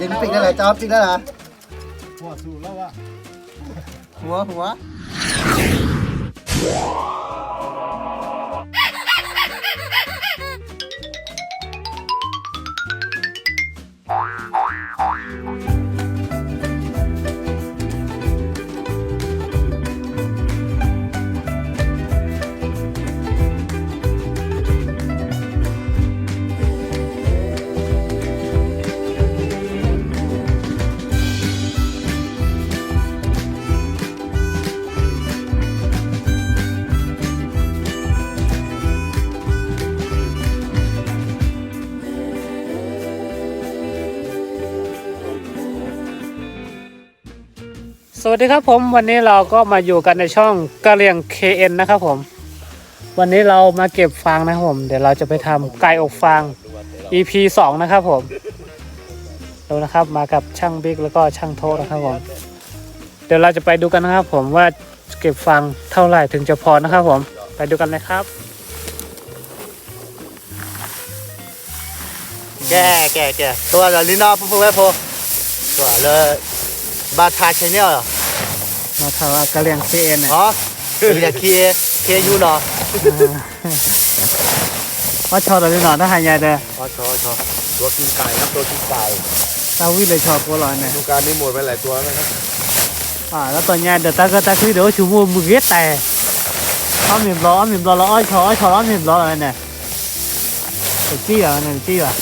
ดึงปิกได้เลยจอบปิกได้เหรอหัวสูแล้วว่าหัวหัว สวัสดีครับผมวันนี้เราก็มาอยู่กันในช่องกะเหรียง KN นะครับผม วันนี้เรามาเก็บฟางนะครับผม เดี๋ยวเราจะไปทำไก่อกฟาง EP 2 นะครับผมดูนะครับมากับช่างบิ๊กแล้วก็ช่างโทษนะครับผม เดี๋ยวเราจะไปดูกันนะครับผมว่าเก็บฟางเท่าไหร่ถึงจะพอนะครับผมไปดูกันเลยครับ แก่แก่แก่ตัวเราลิ้นนอพูดไว้พอตัวเลย บาทาชแนลเหรอมาทำกะเหรียง KN เนี่ยอ๋อคือจะเคเคยูเนาะว่าชอตอะไรหน่อยถ้าหายใหญ่เด้ออ๋อชอชอตัวกินไก่ครับตัวกินไก่ตาวิเลยชอบกูร้อยเนี่ยดูการนี้หมดไปหลายตัวแล้วนะครับอ่าแล้วตอนนี้เดี๋ยวตาก็ตาคือเดี๋ยวชูมือมือเ get แต่อ้อมหมิ่มล้ออ้อมหมิ่มล้อแล้วอ้อยชออ้อยชออ้อมหมิ่มล้ออะไรเนี่ยเด็กจี้เหรอเนี่ยเด็กจี้เหรอ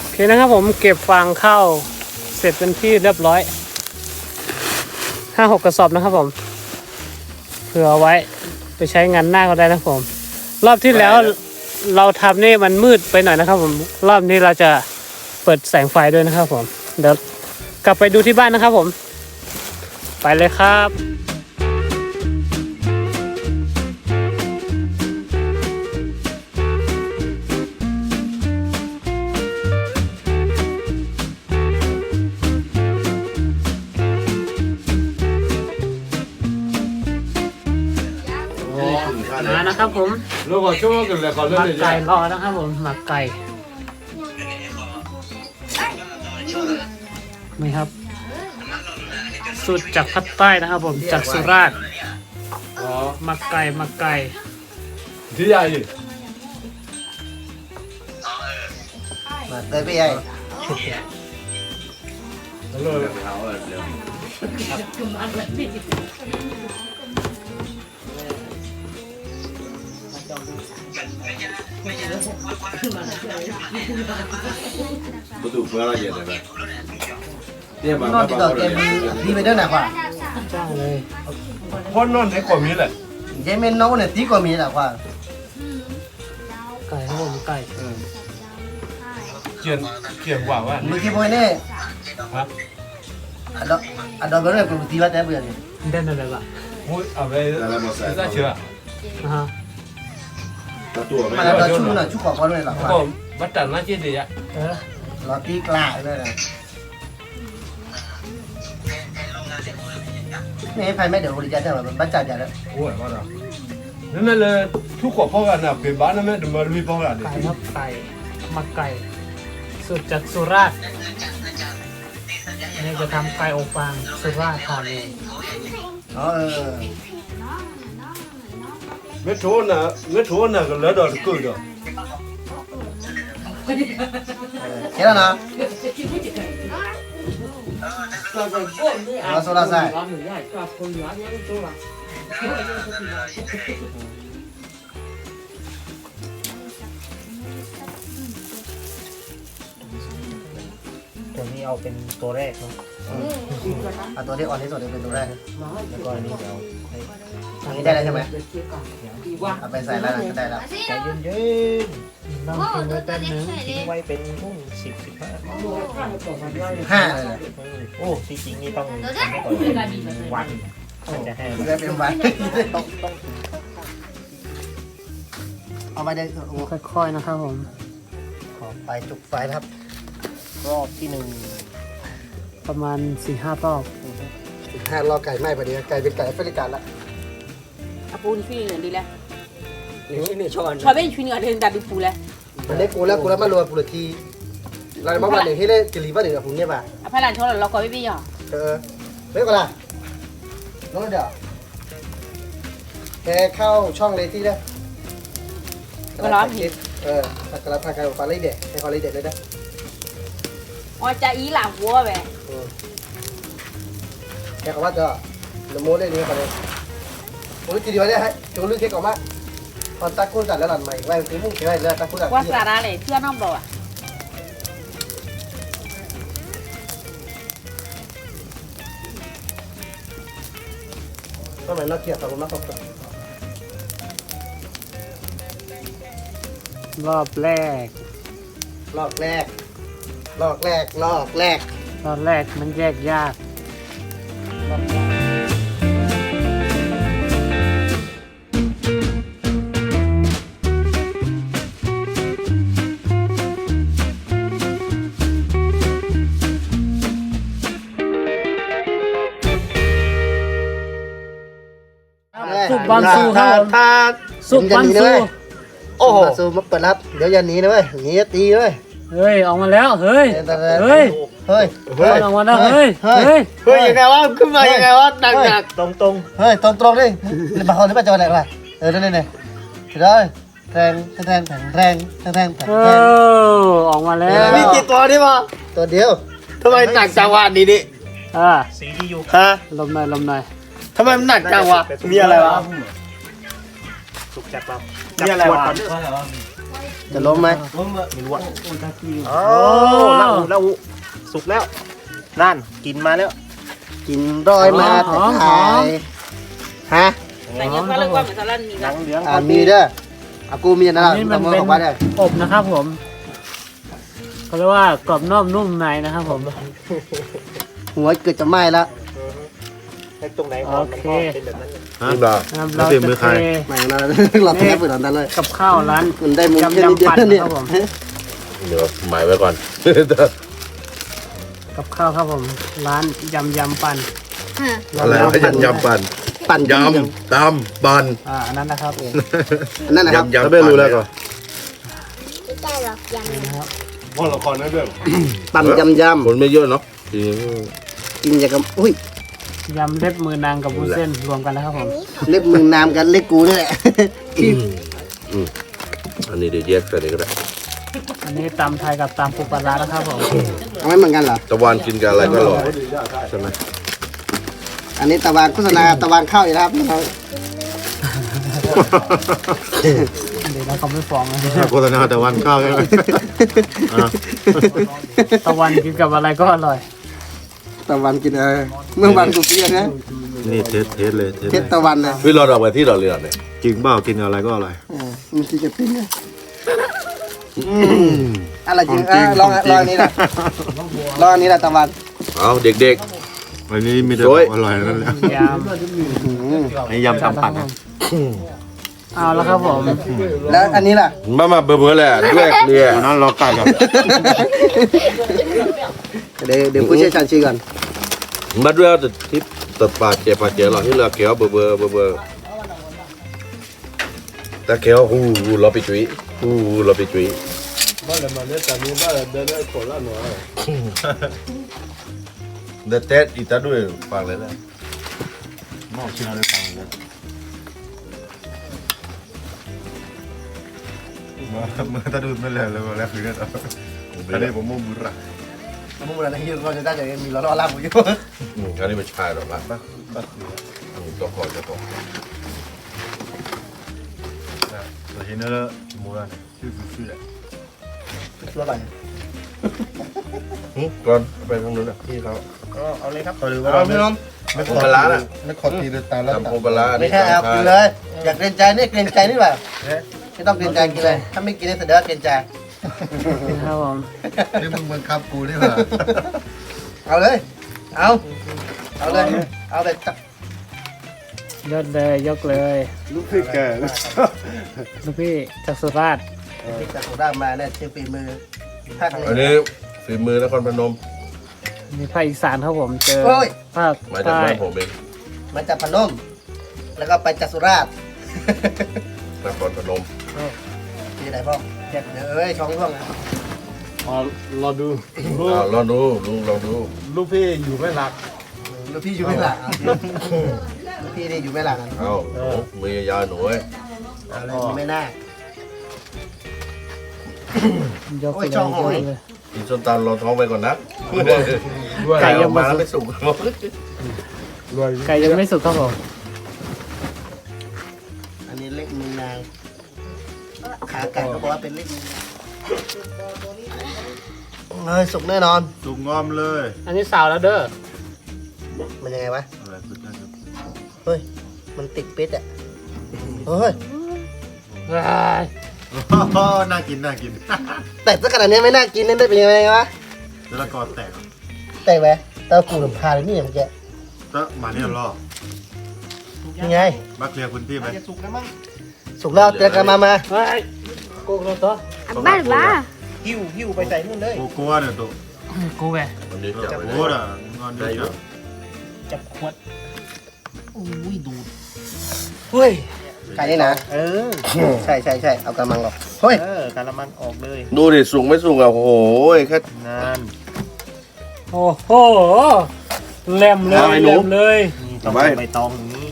โอเคนะครับผมเก็บฟางเข้าเสร็จเป็นที่เรียบร้อยห้าหกกระสอบนะครับผมเผื่อเอาไว้ไปใช้งานหน้าก็ได้นะครับผม รอบที่แล้วเราทำนี่มันมืดไปหน่อยนะครับผมรอบนี้เราจะเปิดแสงไฟด้วยนะครับผม เดี๋ยวกลับไปดูที่บ้านนะครับผม ไปเลยครับ นะครับผมแล้ก็ช่วยกันเลยก่อนหมักเลยไก่รอนะครับผมหมักไก่นี่ครับสูตรจากภาคใต้นะครับผมจากสุราษฎร์อ๋อหมักไก่หมักไก่ที่ใหญ่มาเตยพี่ใหญ่แล้วลยเขา น นอนติดต่อเกมดีไปเด้อหน่ะกว่า จ้าเลย พ่อนอนในกว่ามีแหละ เจเมนน้องเนี่ยตีกว่ามีหน่ะกว่า ไก่ครับผมไก่ เกียนเกียนกว่าว่า เมื่อกี้พอยเนี่ย ฮะ อันดอกอันดอกเบอร์เนี่ยกูตีว่าแต่เบื่อเนี่ย เด่นอะไรบ้า งมุ้ยเอาไปแล้วมาใส่ได้เชื่อนะฮะตาตัวไม่มาได้แล้วชุบน่ะชุบกว่าพอเลยหรอกแล้วว่าก็บัตรตันน่าเจ๊ดีอะเออเราตีกลาเลยนะนี่ไฟไม่เดี๋ยวบริจาคได้หรอบัตรจ่ายแล้วโอ้ยว่าเรานั่นเลยทุกคนพ่อกันนะเป็นบ้านนั่นแม่เดี๋ยวมาลุยพ่อกันดิไก่ครับไก่หมักไก่สูตรจากสุราษฎร์นี่จะทำไก่อบฟางสุราษฎร์ธานีอ๋อเออ ไม่โทษนะไม่โทษนะก็แล้วดอกกูดอกเห็นแล้วนะเราโซลาไซตัวนี้เอาเป็นตัวแรกเนาะ เอาตัวที่อ่อนที่สุดเป็นตัวแรกแล้วก็อันนี้เดี๋ยวให้อันนี้ได้แล้วใช่ไหมเอาไปใส่แล้วนะก็ได้แล้วใจเย็นๆต้องทิ้งไว้แป๊บนึงทิ้งไว้เป็นพุ่งสิบสิบห้าห้าเลยนะโอ้ที่จริงนี่ต้องทำให้ก่อนเป็นวันมันจะแห้งได้เป็นวันเอาไปได้โอ้ค่อยๆนะครับผมขอไปจุกไฟครับ รอบที่หนึ่ง ประมาณสี่ห้ารอบอีกห้ารอบไก่ไหม้พอดีไก่เป็นไก่แอฟริกันละ อาปูนี่ช่วยเหลือดีแล้ว 열심ชอบเป็ 좋아하นช่เหลือเดินดับดิปูแล้วมันได้กูแล้วกูแล้วมารัวกูเลยทีเราบ้าวันหนึ่งให้ได้จิลีบ้านหนึ่งกับผมเนี่ยป่ะอาพารันชอบเราเราก็ไม่ไปหรอเออเฮ้ยก่อนละน้องเดี๋ยวแกเข้าช่องเลยที่นะเออตะกร้าพาใครฟ้าเลยเด็ดให้เขาเลยเด็ดเลยนะอ๋อจะอีหลังวัวแบบ ละโมได้นี่ก่อนเลยผมรู้จีดีวันนี้ให้จูลือเค้กออกมาตอนตักคู่จัดแล้วหลันใหม่ไว้ตีมุ่งเขียนไว้แล้วตักคู่จัด qua xà ra này chưa năm rồi à ก็เหมือนเราเกี่ยวกับมากกว่ารอบแรกลอกแรกลอกแรกลอกแรก ตอนแรกมันแยกยากซุปบอนซูครับผมถ้าซุปบันซูโอ้โหซูมาเปิดรับ เดี๋ยวอย่าหนีนะเว้ยหนีจะตีเว้ยเฮ้ย ออกมาแล้ว เฮ้ย เฮ้ย เฮ้ย เฮ้ยออกมาแล้วเฮ้ย เฮ้ย เฮ้ย เฮ้ยยังไงวะขึ้นมายังไงวะหนักหนักตรงตรงเฮ้ยตรงตรงดิหรือเปล่าหรือเปล่าจะอะไรกันเออนั่นนี่นี่ได้แรงแรงแรงแรงแรงแรงเออออกมาแล้วมีกี่ตัวนี่วะตัวเดียวทำไมหนักจังวะนี่นี่อ่าฮะลมหน่อยลมหน่อยทำไมมันหนักจังวะมีอะไรวะมีอะไรวะจะล้มไหมโอ้แล้วแล้ว สุกแล้วนั่นกินมาแล้ว กินร้อยมาแต่ขายฮะ tại nhiên qua lần qua phải sao lần mì หนั ra งเหลืองอ่ามีเด้ออากูมีนะอันนี้มันทำมือเป็นของบ้านได้อบนะครับผมเขาเรียกว่ากรอบนอกนุ่มในนะครับผม หัวเกิดจะไหม้ละตรงไหนโอเคนี่บ่านะครับแล้เราวเป็นมือจะใครเทไม่นะเราแพ้เปิดตอนนั้นเลยกับข้าวร้านคุณได้มุมยำแค่นิดเดียวยำปั่นเนี่ยครับผม เดี๋ยวหมายไว้ก่อน กับข้าวครับผม ร้านยำยำปั่นอะไรวะยำยำปันปั่นยำตำปันอ่าอันนั้นนะครับอันนั่นนะครับยำยำไม่รู้แล้วก็พ่อละครนั่นด้วยปั่นยำยคนไม่เยอะเนาะจริงำกินอย่างกับอุ้ยยำเล็บมือนางกับวุ้นเส้นรวมกันนะครับผมเล็บมึงน้ำกันเล็กกูนี่แหละอันนี้เดี๋ยวแยกใส่เลยก็ได้ อันนี้ตำไทยกับตำปูปลาร้านะครับผมเอาไม่เหมือนกันเหรอ ตะวันกินกับอะไรก็อร่อยใช่ไหมอันนี้ตะวันโฆษณาตะวันเข้าอีกแล้วครับเดี๋ยวเราเขาไม่ฟ้องนะโฆษณาตะวันข้าวใช่ไหมตะวันกินกับอะไรก็อร่อย ตะวันกินเออเมื่อวันกูเพียนะนี่เทสเทสเลยเทสเพชรตะวันนะพี่เราดอกไปที่เราเรียนเนี่ยจริงเปล่ากินอะไรก็อร่อย เออมันกินกับปิ้งนะ อะไรจริงอะลองลองอันนี้นะลองอันนี้แหละตะวันเอาเด็ก วันนี้มีแต่โอ้ย อร่อยนั่นแหละยไอ้ยำชามปั่นนะำเอาแล้วครับผม แล้วอันนี้ล่ะๆมามาเบื่อๆแหละด้วยเรียตอนนั้นเราไก่กับเดี๋ยวเดี๋ยวผู้เชี่ยวชาญชี้ก่อนมาด้วยแต่ทิปตัดปาดเจ็บปาดเจ็บหรอที่เราเขียวเบื่อเบื่อเบื่อเบื่อตาเขียวหูหูเราไปจุยหูหูเราไปจุย บ้านละมันเนี่ยแต่มีบ้านละเดินได้คนละหน่อยเดเตสอีตาด้วยฟังเลยนะมอกชิ้นอะไรฟังเลยเมื่อตาดูไม่เลยเลยแล้วคือเนี่ยตอนนี้ผมมุ่งบุระมุมอะไรที่เราจะได้จะมีล้อล่าผมอยู่อืมอันนี้ไม่ใช่หรอกนะอืมตัวก่อนตัวก่อนแต่ทีนี้แล้วมูระชื่อชื่อแหละรถอะไรอืมก่อนไปทางนู้นนะพี่เขาเอาเลยครับขอดูว่าเอาพี่น้องไม่ขอปลาร้าน่ะไม่ขอตีเลยตาแล้วทำโคปลาร้าอันไม่นี้ใช่เอาตามกินค่าเลย อยากเกรงใจนี่เกรงใจนี่แบบไม่ต้องเกรงใจกินเลย ถ้าไม่กินเนี่ยแสดงว่าเกรงใจครับผมนี่มึงบังคับกูนี่หว่าเอาเลย เอา เอาเลย เอาเลยตักยกเลยยกเลย ลูกพี่แกลูกพี่จากสุราษฎร์ นี่จากโคราชมาเนี่ยเชียงฝีมือภาคอันนี้นี้ฝีมือนครพนม มีภาคอีสานครับผมเจอโอ้ย ภาคมาจากใต้บ้านผมเองมาจากพนม แล้วก็ไปจากสุราษฎร์ นครพนมที่ไหนพ่อเจ็บเอ้ยช่องร่วงนะอ๋อรอดูลูอ่ากลองดูลุงลองดูลูกพี่อยู่ไม่หลัก ลูกพี่อยู่ไม่หลังลูกพี่นี่อยู่ไม่หลังเอ้าหนูมือยาวหนูเว้ยอะไรไม่น่า ยกโอ้ไปยช่องหอยเลยกินส้มตำรองท้องไปก่อนนะด้วยไก่ออกมาแล้วไม่สุกด้วยไก่ยังไม่สุกครับผมอันนี้เล็กมือนางขาไก่ก็บอกว่าเป็นเล็กมือนางเฮ้ยสุกแน่นอนสุกงอมเลยอันนี้สาวแล้วเด้อมันยังไงวะอะไรสุดยอดครับเฮ้ยมันติดเป็ดอะเฮ้ย น่ากินน่ากินแต่ถ้าขนาดนี้ไม่น่ากินนั่นได้เป็นยังไงวะแล้วก็แตกแต่ไหมตากูหลำพาเลยนี่เมื่อกี้ก็มาเนี่ยรอยังไงมาเคลียร์พื้นที่ไหมสุกแล้วเจอกันมามาเฮ้ยกูรถตัวบ้านบ้าหิ้วหิ้วไปใส่นู่นเลยโกโก้เนี่ยตัวกูแหววันนี้จับโอ้ด่ะงอนได้เยอะจับขวดเฮ้ย ไก่นี่นะ เออ ใช่ใช่ใช่เอากระมังหรอกเฮ้ย เออกะละมังออกเลยดูดิสุกไม่สุกอะโอ้โหแค่นานโอ้โหแหลมเลยเอาไอ้หแหนูลมเลย นี่ต้องไว้ใบตองอย่างนี้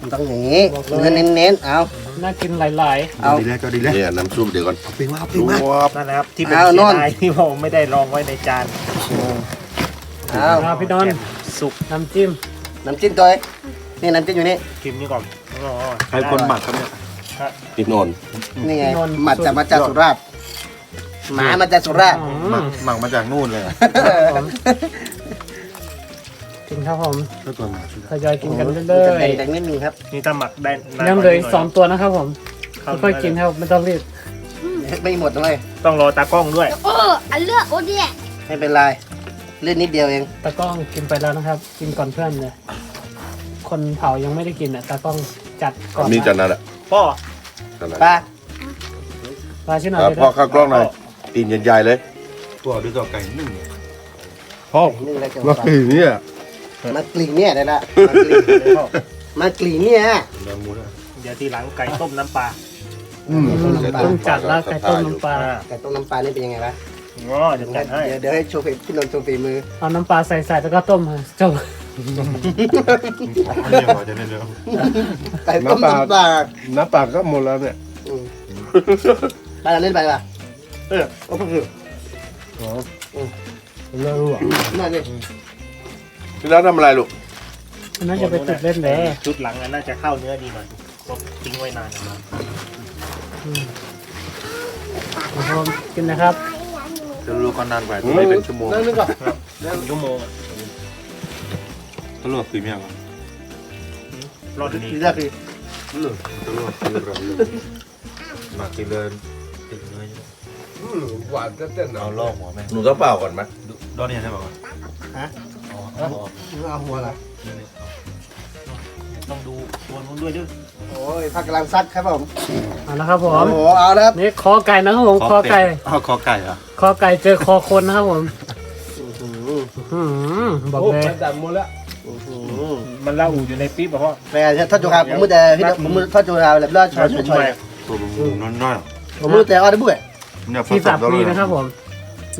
มันต้องอย่างนี้เนื้อเน้นๆ เอา น่ากินหลาย เอา ดีแล้วก็ดีแล้วเนี่ยน้ำซุปเดี๋ยวก่อนปิงมาดูว่านั่นนะครับที่เป็นเอาเสีโน่ยนดายที่ผมไม่ได้รองไว้ในจานเอาๆครับพี่นนท์สุกน้ำจิ้มน้ำจิ้มตัวเองนี่น้ำจิ้มอยู่นี่ กินนี่ก่อนอ๋อ ใครคนหมักครับเนี่ยติดนนนี่ไงมาจากมาจากสุราษฎร์หมามาจากสุราษฎร์อืหมัมกหมักมาจากนู่นเลยกินครับผมก็ตัวหมักชุดทยอยกินกันโอ้เรื่อยแดงๆนิดนึงครับนี่ถ้าหมักได้นานๆยังเหลืออีกสองตัวนะครับผมเข้าค่อยๆกินครับไม่ต้องรีบไม่หมดเลย ต้องรอตากล้องด้วยโอ้อันเลือกโอ้เนี่ยไม่เป็นไรเล่นนิดเดียวเองตากล้องกินไปแล้วนะครับ กินก่อนเพื่อนเลยคนเผายังไม่ได้กินอะตากล้อง จัดก่อนนี่จันนั่นแหละพ่อจันนั่นป้ามาชิ้นหน่อยครับเลยพ่อนะข้าวกล้องหน่อยตีนใหญ่ๆเลยตัวด้วยตัวไก่นึ่งพ่อนี่อะไรกันมาคืนเนี่ยมากรีนเนี่ยได้ละมากรีนมากรีนเนี่ยลองมูนะเดี๋ยวทีหลังไก่ต้มน้ำปลาอืมต้องจัดแล้วไก่ต้มน้ำปลาอ่าไก่ต้มน้ำปลานี่เป็นยังไงวะอ๋อเดี๋ยวจัดให้เดี๋ยวเดี๋ยวให้โชว์ฝีพี่นนท์โชว์ฝีมือเอาน้ำปลาใส่ใส่แล้วก็ต้มค่ะจบ เรียกว่าจะได้เร็วไก่ต้มน้ำปลาน้ำปลาก็หมดแล้วเนี่ยอืมไปเราเล่นไปป่ะเออโอ้โหเลิกอะนั่นดิพี่แล้วทำอะไรลูกอันนั้นจะไปติดเล่นเลยชุดหลังอันน่าจะเข้าเนื้อดีหน่อยก็ทิ้งไว้นานนะครับผมกินนะครับจะรู้ก็นานกว่าไม่เป็นชั่วโมงนั่นนึกก่อนหนึ่งชั่วโมง อะตลอดคือเมียครับรอดดีทีแรกคือตลอดคือเรามากินเลยติดเนื้อหวานเต้นๆเอาเอาล่อหัวไหมหนูต้องเปล่าก่อนไหมดอนเนี่ยใช่ป่ะเอาหัวละต้องดูตัวนู้นด้วยด้วยโอ้ยพักกำลังซัดครับผมเอาละครับผโอ้มโหเอาแล้วครับนี่คอไก่นะครับผมคอไก่อ๋อคอไก่อะคอไก่เจอคอคนนะครับผมอื้อหือบอกโอ้เลยไปดันหมดแล้ว มันเล่าอู่อยู่ในปี๊บอะพ่อแม่ถ้าจูครับผมมือแต่พี่ผมมือถ้าจูครับแบบเลือดชอยชอยตัวมันน้อยผมมือแต่ออได้บุ้ยเนี่ยที่สับฟรีนะครับผม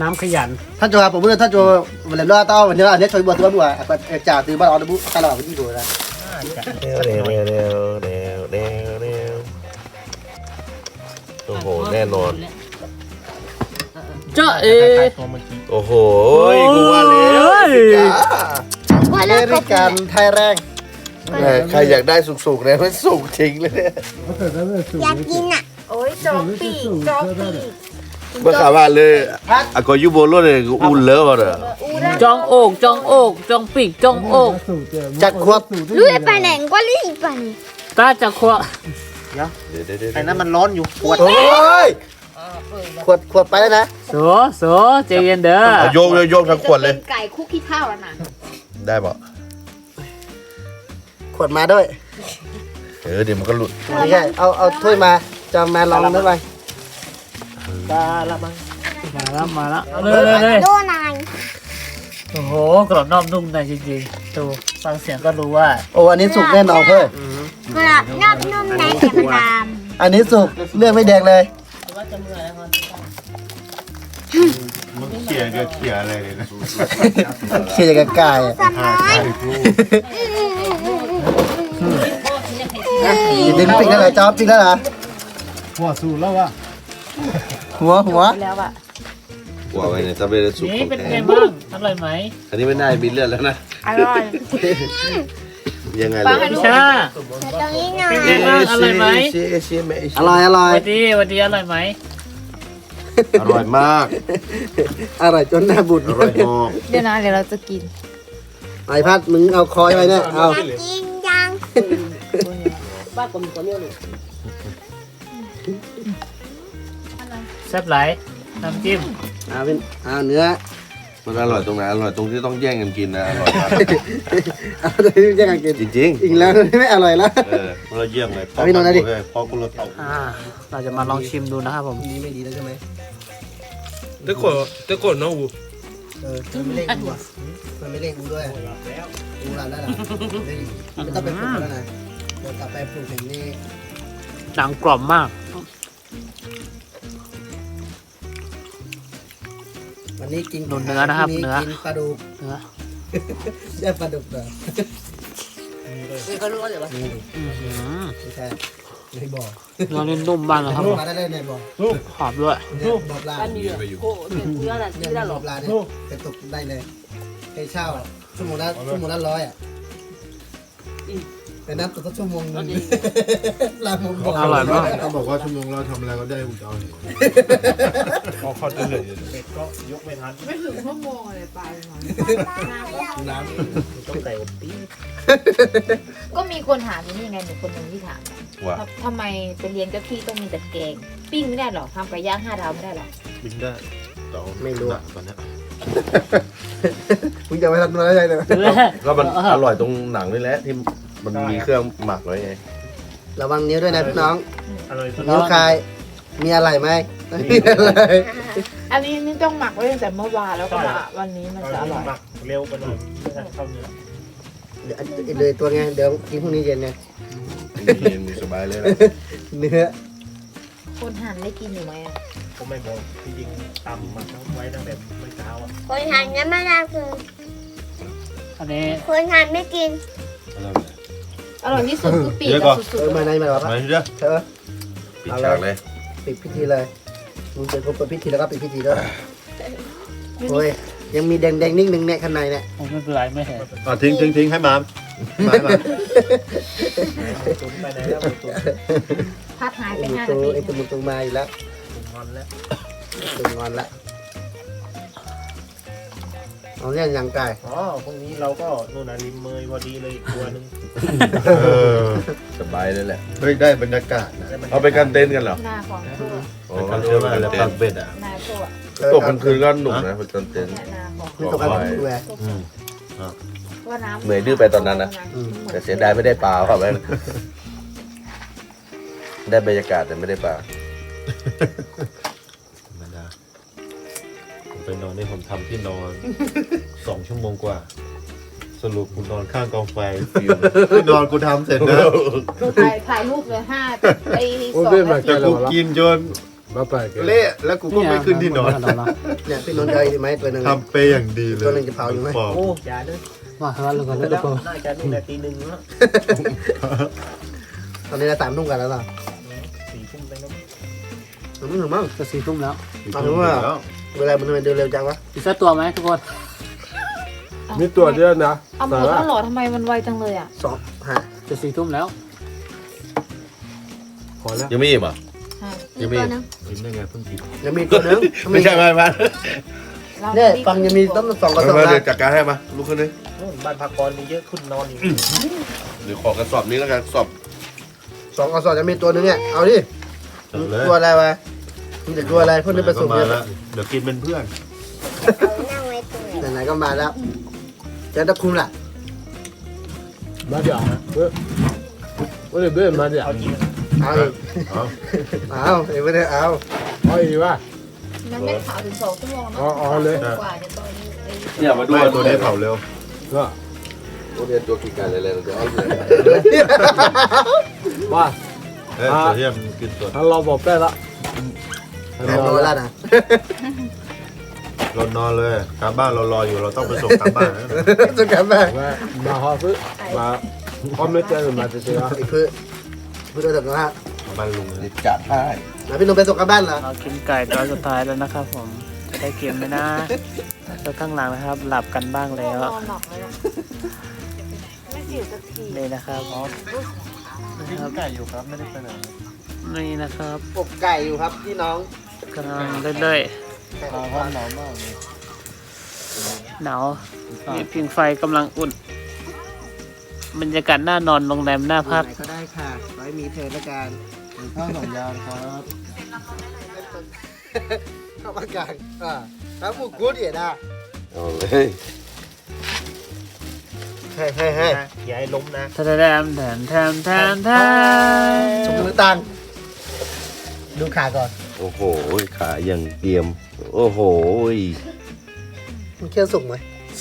น้ำขยันถ้าจูครับผมมือถ้าจูแบบเลือดเต้าวันนี้อันนี้ชอยบัวตัวบัวจ่าตือบ้านออได้บุ้ตลอดที่ดูนะเร็วเร็วเร็วเร็วเร็วเร็วเร็วโอ้โห แน่นอน เจ้าเอคล้ายๆตัวเมื่อกี้โอ้โหกูว่าแล้วว่าอเลือกเมริกันไทยแรงแหมใครอยากได้สุกๆเนี่ยมันสุกจริงเลยเนี่ยอยากกินอะ โอ้ยจองปีกจองปีก เมื่อข่าวว่าเลยอะก็ยูโบโลเลยกูอุ่นเลิฟอะเด้ออูได้จองโอกจองโอกจองปีกจองโอกจัดควบรู้ได้ไปไหนกว่าลี่ไปไหนตาจะขวบเดี๋ยวเดี๋ยวเดี๋ยวไอ้นั้นมันร้อนอยู่ปวดโอ้ยขวดขวดไปแล้วนะโสโสใจเย็นเด้อโยกเลยโยกทั้งขวดเลยไก่คุกขี้เท่าแล้วนะ ได้ป่ะขวดมาด้วยเออเดี๋ยวมันก็หลุดไม่ใช่เอาเอาถ้วยมาจะมาลองด้วยไปตาละมังมาแล้วมาแล้วเอาเลยเลยเลยโดนายโอ้โหกรอบนอกนุ่มในจริงๆดูฟังเสียงก็รู้ว่า โอ้อันนี้สุกแน่นอนเพื่อนกระนอบนุ่มในแต่มันดอันนี้สุกเลือดไม่แดงเลยำว่าจะเมื่อยแล้วมันมัน เขี่ยก็เขี่ยอะไรเลยนะเขียกับกายอะสำน้อยอย่าดึงปิกแล้วเหรอจอบปิกแล้วเหรอหัวสูแล้วว่ะหัวหัวแล้วอะกว่าไว้เนี่ยจะเป็นสุกนี่ของเป็นแท้ไงบ้างอร่อยไหมอันนี้ไม่ได้มีเลือดแล้วนะอร่อยยังไงฟัเลงให้ยลูกชาตรงนี้หน่อยเป็นไงบ้างอร่อยไหมเชียเชียแม่อร่อยอร่สอยวัสดีสวัสดีอร่อยไหม อร่อยมาก อร่อยจนหน้าบุญอร่อยมากเดี๋ยวนะเดี๋ยวเราจะกินไอพัดมึงเอาคอยไว้เนี่ยเอาอยากกินยังบ้านผมคนนี้เลยแซ่บไหลายน้ำจิ้มเอาเป็นเอาเนื้อ มันอร่อยตรงไหนอร่อยตรงที่ต้องแย่งกันกินนะอร่อยมากเอาตัวนี้แยกกันกินจริงอีกแล้วไม่อร่อยแล้วๆเออเราเยี่ยมเลยเอาพี่นนท์นะดิ พอกูรถเต่าอ่า เราจะมาลองชิมดูนะครับผม นี่ไม่ดีแล้วใช่ไหมแต่ก่อนแต่ก่อนน้องอูเออมันไม่เล่นกูอะมันไม่เล่นกูด้วยกูหลับแล้วล่ะไม่ต้องไปปลุกแล้วนะเดี๋ยวกลับไปปลุกอย่างนี้หนังกรอบมาก วันนี้กินดูเนื้อนะครับพงเนื้อ กินปลาดุกเนื้อได้ปลาดุกเหรอเขารู้ว่าเดี๋ยวว่าอื้อหือไม่ใช่ไม่บอกเนื้อนี่นุ่มมากนะครับผมมาได้เลยเนี่ยบอกหอมด้วยเนี่ยบอกลาบ้านมีเหรอโอ้เดี๋ยวเพื่อนอะเนี่ที่ยได้หรบออกลาเนี่ยไปตกได้เลยให้เช่าชั่วโมงละชั่วโมงละร้อยอะ แต่นับตัวชั่วโมงนึงลาผมบอกอร่อยมากเขาบอกว่าชั่วโมงเราทำอะไรก็ได้กูจะเอาเห็นพอเขาจะเลยน้ก็มีคนถามนี่ไงหนูคนหนึ่งที่ถามว่าทำไมไปเรียนเจ้าที่ต้องมีแต่แกง ปิ้งไม่ได้หรอทำไก่ย่างห้าดาวไม่ได้หรอบินได้ต่อำไม่รู้หนัอะกตอนเนี้ยมึงจะไปทำอะไรเลยก็มันอร่อยตรงหนังนี่แหละที่ มันมีเครื่องหมักไว้ไงระวังนิ้วด้วยนะพี่น้อง อร่อยสุดนิ้วคาย มีอะไรไหมไม่มีอะไรอันนี้นี่ต้องหมักไว้ตั้งแต่เมื่อวานแล้วก็มาวันนี้มันจะอร่อยเร็วไปหน่อยไม่ทันเข้าเนื้อเดี๋ยวเลยตัวไง เดี๋ยวกินพรุ่งนี้เย็นไงมีมีสบายเลยนะเนื้อ คนหั่นได้กินอยู่ไหมอะก็ไม่บอกจริงๆตำมันต้องไว้ตั้งแต่เมื่อเช้าอะคนทานน้ำมันลาคืออันนี้คนทานไม่กิน อร่อยที่สุดคือปีกกับสุเอดอมาในมาหรอมาเยอะเธอปิดฉากเลยปิดพิธีเลยมึงเป็นคนเปิดพิธีแล้วก็ปิดพิธีด้วยโอ้ยยังมีแดงแดงๆนิ่งหนึ่งเนี่ยข้างในเนี่ยผมไม่เป็นไรไม่เห็นอะทิ้งทิ้งทิ้งให้มามมาให้มาตุ๋นไปไหนแล้วตุ๋นๆพัดหายไปไอ้ห้าตันาวทีไอ้ตัวมึงตัวมาอยู่แล้วงอนแล้วตัวงอนละ เอาเนี่ยยังไก่อ๋อพรุ่งนี้เราก็นู่นน่ะริมเมยพอดีเลยอีกตัวหนึงเออสบายเลยแหละเฮ้ยได้บรรยากาศนะ เอาไปกันเต้นท์กันเหรอหน้าของตัวโอ้ไปกันเที่เที่ยยววมากันแล้วเต้ปันกท์เบ็ดอะ หน้าตัวตกกลางคืนก็หนุกนะไปกันเต้นท์ หน้าของไม่ตกกันดูแลอืมว่าน้ำเหนื่อยดื้อไปตอนนั้นนะแต่เสียดายไม่ได้ปลาครับแม่ได้บรรยากาศแต่ไม่ได้ปลาธรรมดาผม ไปนอนนี่ผมทำที่นอน สองชั่วโมงกว่า สรุปกูนอนข้างกองไฟฟิวที่นอนกูทำเสร็จนะถ่ายถ่ายรูปเลยห้าไอ้สองนาทีแต่กูกินจนเละแล้วกูก็ไม่ขึ้นที่นอนเนี่ยพี่นนท์เคยไหมตัวหนึ่ง ทำไปอย่างดีเลยตัวหนึ่งจะเผาอยู่ไหมบอกโอ้ยาด้วยมาแล้วลงกันแล้แล้ววน่าจะนี่นาทีหนึ่งแล้วตอนนี้เราสามทุ่มกันแล้วล่ะสี่ทุ่มไปแล้วไม่ถึงมั้งจะสี่ทุ่มแล้ว เอาเป็นว่า เวลามันทำไมเดินเร็วจังวะอีกสักตัวไหมทุกคน มีตัวเดียวนะเอาหมดแล้วเหรอทำไมมันไวจังเลยอะ สองฮะจะสี่ทุ่มแล้ว พอแล้วยังไม่อิ่มอะมีตัวนึงกินได้ไงเพิ่งกินยังมีตัวหนึงไม่ใช่ไม่ไม่เนี่ยฟังยังมีต้นสองกระสอบมานะเดี๋ยวจัดการให้มาลุกขึ้นเลยนู่นบ้านพักกรมีเยอะขึ้นนอนอีกเดี๋ยวขอกระสอบนี้แล้วกันสอบสองกระสอบจะมีตัวหนึงเนี่ยเอาดิจัดเลยตัวอะไรวะ มันจะตัวอะไรพวกนี้ผสมมาเยอะแล้วเดี๋ยวกินเป็นเพื่อนเอานั่งไว้ตรงนี้ไหนๆก็มาแล้วจะตะคุมล่ะ มาเดี๋ยวเฮ้ยว่าเดี๋ยวเดินมาเดี๋ยวเอาจริงเอาอีกเอาเอาเดี๋ยวไม่ได้เอาเอาอีกว่ามันไม่ขาวถึงสองชั่วโมงอ๋อเนาะอ๋อเลยกว่าจะตอนนี้ไอ้เนี่ยมาดูด้วยตัวนี้เผาเร็ว ก็ตัวเนี้ตัวกี่กันเลยเลยเดี๋ยวเอาเลยว่าเอ้ยตัวเทียมนกินสดถ้าเราบอกได้ละ แอบรอแล้วนะเรานอนเลยกลับบ้านเรารออยู่เราต้องไปส่งกลับบ้านนะจะกลับมาว่ามาฮอฟึมาพร้อมแล้วเจอมาเจออีกเพื่อเพื่อจะกลับมาบ้านลุงเลยจัดให้แล้วพี่หนุ่มไปส่งกลับบ้านเหรอเรากินไก่ตัวสุดท้ายแล้วนะครับผมจะได้เกมไหมนะแล้วข้างหลังนะครับ หลับกันบ้างแล้ว นอนหลับเลยอะไม่สิวสักทีนี่นะครับนะครับไก่อยู่ครับไม่ได้ไปไหนนี่นะครับ อบไก่อยู่ครับพี่น้อง กำลังเรื่อยห้องหนาวมากๆหนาวนี่พิงไฟกำลังอุ่นบรรยากาศน่านอนโรงแรมน่าพัก ไหนก็ได้ค่ะไว้มีเธอละกันข้าวสองยางครับข้าวมันกันอ่าแล้วหมูกูดเดียดอะเอาเลยเฮ้ยเฮ้ยเฮ้ยอย่าให้ล้มนะแทมแทมแทมแทมแทมสมมือตังดูขาก่อน โอ้โห ขายังเตรียม โอ้โหมันเคี่ยวสุกไหม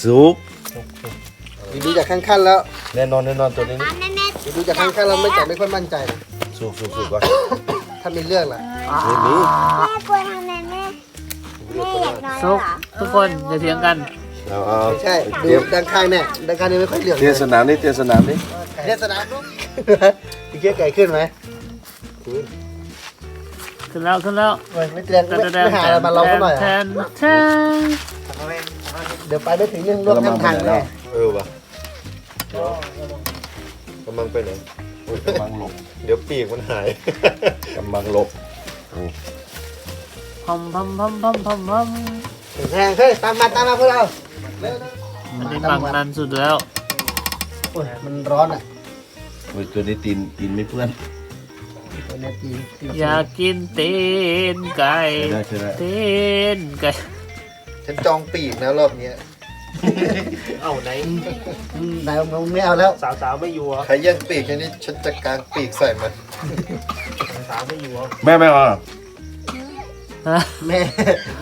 ซุปดูจากข้างๆแล้ว แน่นอนแน่นอนตัวนี้ร้านแน่ดูจากข้างๆแล้วไม่แต่ไม่ค่อยมั่นใจนะซุปซุปซุปก่อนถ้ามีเรื่องล่ะนี่นี่ๆแม่กลัวทำไมแม่แม่อยากนอนซุกเหรอทุกคนอย่าเถียงกันเอาเอาไม่ใช่เตดูรียมด้านข้างเนี่ยด้านข้างนี่ไม่ค่อยเหลืองเตรียมสนามนี่เตรียมสนามนี่เทศนาพี่เคี่ยวไก่ขึ้นไหม ขึ้นแล้วขึ้นแล้วเว้ยไม่เตรียมไม่ไม่หาอะไรมาลองกันหน่อยแทอะนแทนเดี๋ยวไปไม่ถึงเรื่องร่วมข้างทางเลยเออวะเดี๋ยวกำลังไปไหนกำลังหลบเดี๋ยวปีกมันหาย กำลังหลบพัมพัมพัมพัมพัมพัมแทงเฮ้ยตามมาตามมาพวกเราเร็วอันนี้บังนันสุดแล้วๆโอ้ยมันร้อนอะ โอ้ยตัวนี้ตีนตีนไม่เพื่อนตัวเนี้ยตีนตีนอยากกินเต้นไก่ใช่ได้ใช่ได้เต้นไก่ฉันจองปีกแล้วรอบเนี้ยเอ้าไหนอืมนายมึงไม่เอาแล้วสาวๆไม่อยู่เหรอใครแย่งปีกแค่นี้ฉันจะกางปีกใส่มันสาวๆไม่อยู่เหรอแม่ไม่เอาฮะแม่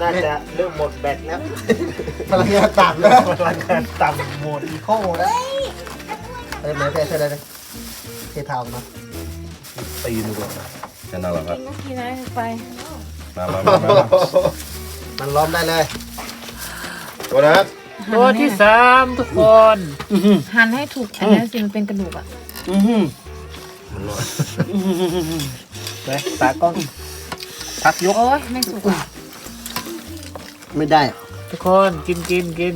น่าจะเริ่มหมดแบตแล้วพลังงานต่ำแล้วพลังงานต่ำหมดอีโค้แล้วเอ้ยไหนแพ้ใช่ได้เลยเททาวมา ตีนดีกว่าแค่นั้นเหรอครับทีนะไปมามามามามันล้อมได้เลยตัวนะครับตัวที่สามทุกคนหั่นให้ถูกอันนั้นสิมันเป็นกระดูกอะไปตากล้องพักยกโอ้ยไม่สุกอะไม่ได้ ทุกคนกินกินกิน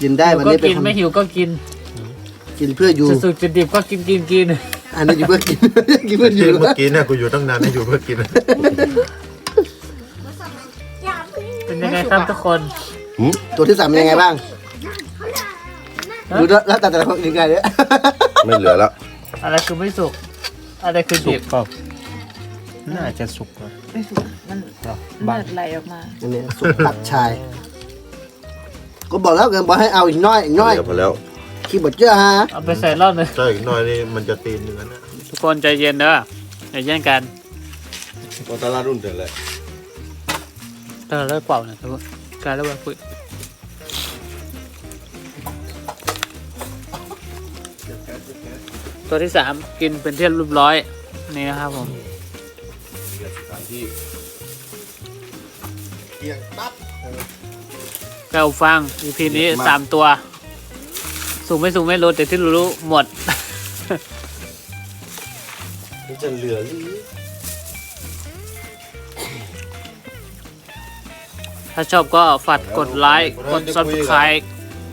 กินได้หิววันก็นี้เป็นกินคนไม่หิวก็กิน กินเพื่ออยู่จะสุกจะดิบก็กินกินกิน อันนี้อยู่เพื่อกิน กินเพื่ออจริยู่งเมื่อกี้เนี่ยกูอยู่ตั้งนานให้อยู่เพื่อกิน เป็นยังไงครับทุกคน ตัวที่สามเป็นยังไงบ้าง ดูแล้วแล้วแต่แต่ละคนยังไงเนี่ยไม่เหลือแล้ว อะไรคือไม่สุก อะไรคือดิบน่าจะสุกนะไม่สุกมันเลือดไหลออกมาอันนี้สุกตับชาย ก็บอกแล้วกันบอกให้เอาอีกน้อยอีกน้อยเหลือไปแล้ว ขี้บดเจ้าฮะเอาไปใส่รอบเลยใช่อีกหน่อยนี่มันจะตีนเนื้อนะทุกคนใจเย็นเด้ออย่าแย่งกันโอตาลารุ่นเสร็จแล้วเออเลิกเป่าหน่อยทุกคนการแล้วว่าคุยตัวที่สามกินเป็นที่เรียบร้อยนี่นะครับผมเกียงปั๊บแก้วฟัง EP นี้สามตัว สูงไม่สูงไม่รู้แต่ที่รู้ๆหมด มันจะเหลือหรือถ้าชอบก็ฝากกดไลค์กด subscribe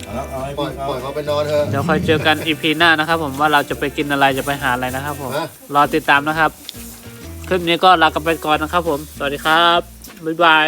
เอาแล้วเอาให้ปล่อยพี่ปล่อยเขาเขาไปนอนเถอะ เดี๋ยวค่อยเจอกัน EP หน้านะครับผมว่าเราจะไปกินอะไรจะไปหาอะไรนะครับผม ฮะ รอติดตามนะครับ คลิปนี้ก็ลากันไปก่อนนะครับผม สวัสดีครับ บ๊ายบาย